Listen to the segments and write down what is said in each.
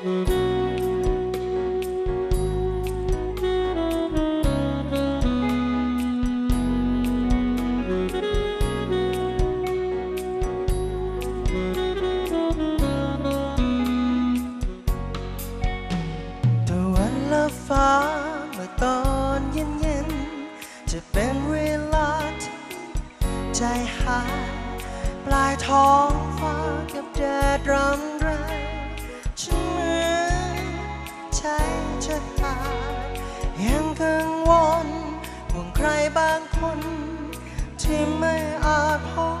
ตะวันละฟ้าเมื่อตอนเย็นๆ จะเป็นเวลาที่ใจหายปลายท้องฟ้ากับแดดรำ จะขายังกังวลห่วงใครบางคน ที่ไม่อาจพบ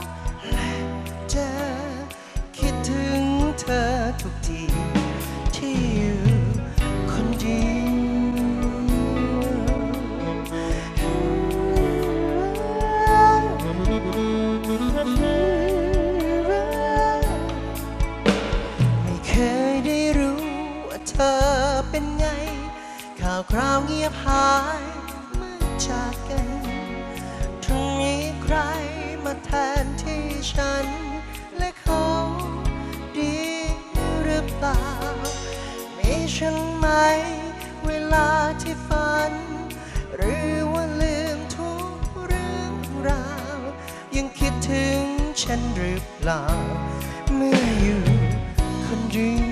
และเจอ คิดถึงเธอทุกที จากกัน ตรงนี้ใครมาแทนที่ฉัน และเขาดีหรือเปล่า มีฉันไหม เวลาที่ฝัน หรือว่าลืมทุกเรื่องราว ยังคิดถึงฉันหรือเปล่า เมื่ออยู่คนเดียว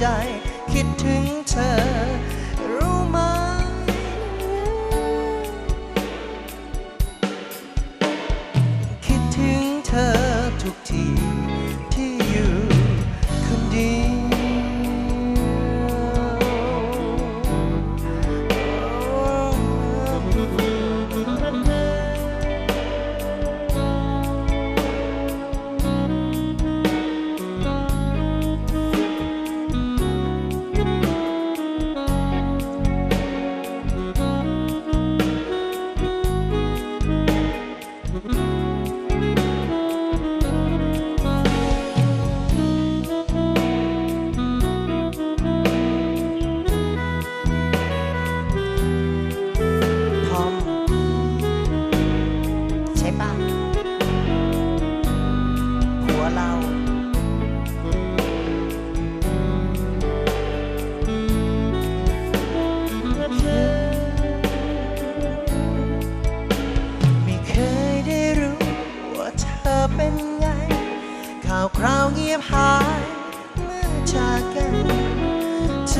ใจคิดถึงเธอ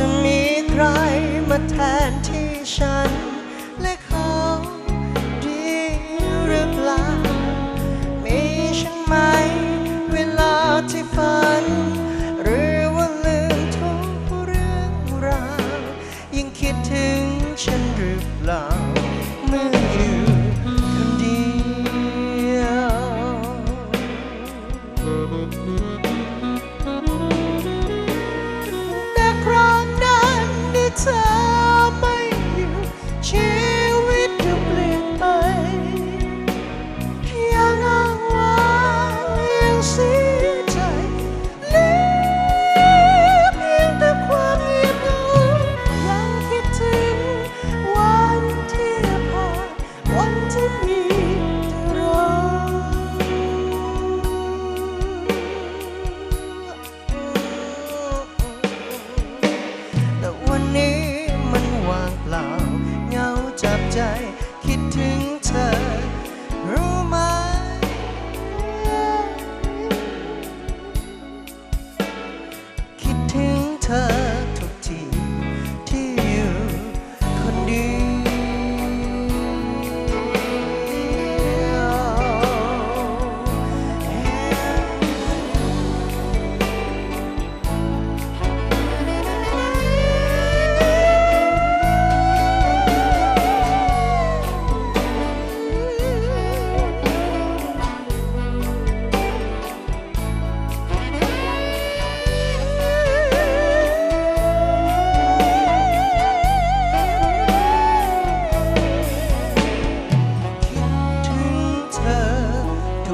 จะมีใครมาแทนที่ฉัน และเขาดีหรือเปล่า มีฉันไหมเวลาที่ฝัน หรือว่าลืมทุกเรื่องราวยังคิดถึงฉันหรือเปล่า แต่วันนี้มันว่างเปล่า เงาจับใจ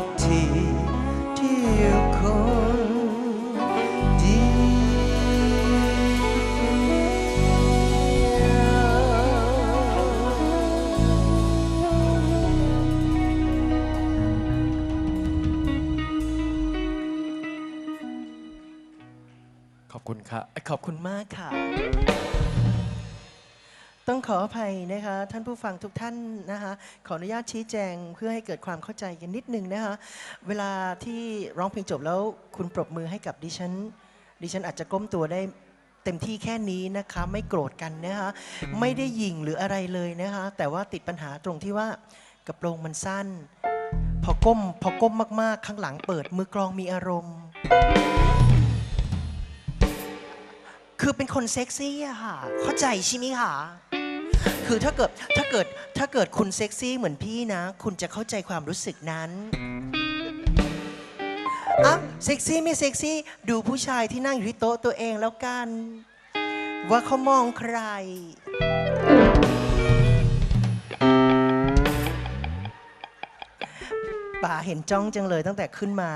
ทุกทีที่คนดีขอบคุณค่ะ ขอบคุณมากค่ะ ต้องขออภัยนะคะ ท่านผู้ฟังทุกท่านนะคะ ขออนุญาตชี้แจงเพื่อให้เกิดความเข้าใจกันนิดนึงนะคะ เวลาที่ร้องเพลงจบแล้วคุณปรบมือให้กับดิฉัน ดิฉันอาจจะก้มตัวได้เต็มที่แค่นี้นะคะไม่โกรธกันนะคะไม่ได้ยิงหรืออะไรเลยนะคะ แต่ว่าติดปัญหาตรงที่ว่ากระโปรงมันสั้น พอก้มพอก้มมากๆ ข้างหลังเปิดมือกลองมีอารมณ์ คือเป็นคนเซ็กซี่อะค่ะเข้าใจใช่ไหมคะ คือถ้าเกิดถ้าเกิดถ้าเกิดคุณเซ็กซี่เหมือนพี่นะ คุณจะเข้าใจความรู้สึกนั้นอะเซ็กซี่ไม่เซ็กซี่ดูผู้ชายที่นั่งอยู่ที่โต๊ะตัวเองแล้วกัน ว่าเขามองใคร ป่าเห็นจ้องจังเลยตั้งแต่ขึ้นมา